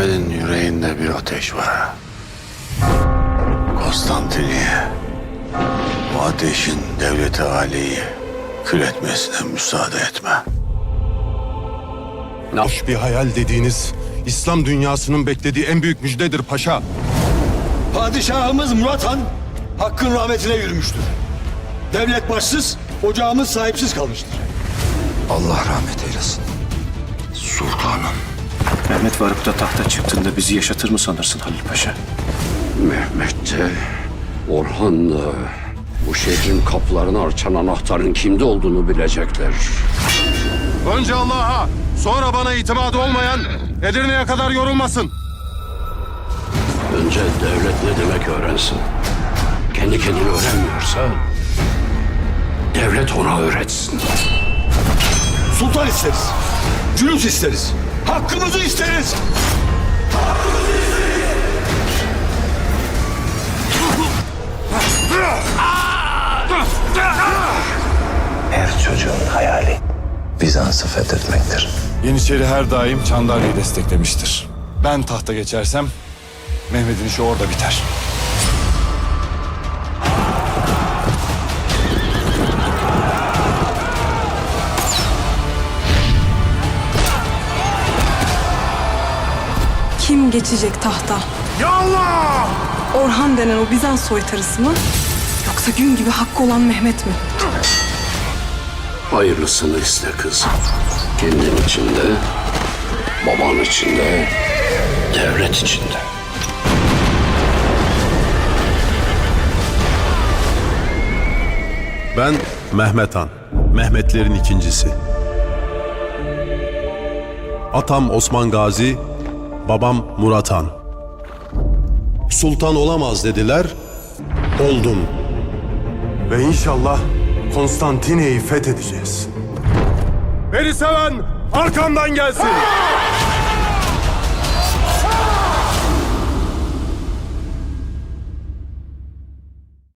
Mehmet'in yüreğinde bir ateş var. Konstantiniye. Bu ateşin devleti aliyi kül etmesine müsaade etme. Hoş bir hayal dediğiniz İslam dünyasının beklediği en büyük müjdedir paşa. Padişahımız Murat Han hakkın rahmetine yürümüştür. Devlet başsız, ocağımız sahipsiz kalmıştır. Allah rahmet eylesin. Sultanım. Mehmet varıp da tahta çıktığında bizi yaşatır mı sanırsın Halil Paşa? Mehmet de, Orhan da bu şehrin kapılarını açan anahtarın kimde olduğunu bilecekler. Önce Allah'a, sonra bana itimadı olmayan Edirne'ye kadar yorulmasın. Önce devlet ne demek öğrensin. Kendi kendine öğrenmiyorsa devlet ona öğretsin. Sultan isteriz. Cülüs isteriz. Hakkımızı isteriz. Her çocuğun hayali Bizans'ı fethetmektir. Yeniçeri her daim Çandarlı'yı desteklemiştir. Ben tahta geçersem Mehmet'in işi orada biter. Kim geçecek tahta? Yallah! Orhan denen o Bizans soytarısı mı? Yoksa gün gibi hakkı olan Mehmet mi? Hayırlısını iste kız. Kendin içinde, baban içinde, devlet içinde. Ben Mehmet Han. Mehmetlerin ikincisi. Atam Osman Gazi, babam Murat Han. Sultan olamaz dediler, oldum. Ve inşallah Konstantine'yi fethedeceğiz. Beni seven arkamdan gelsin.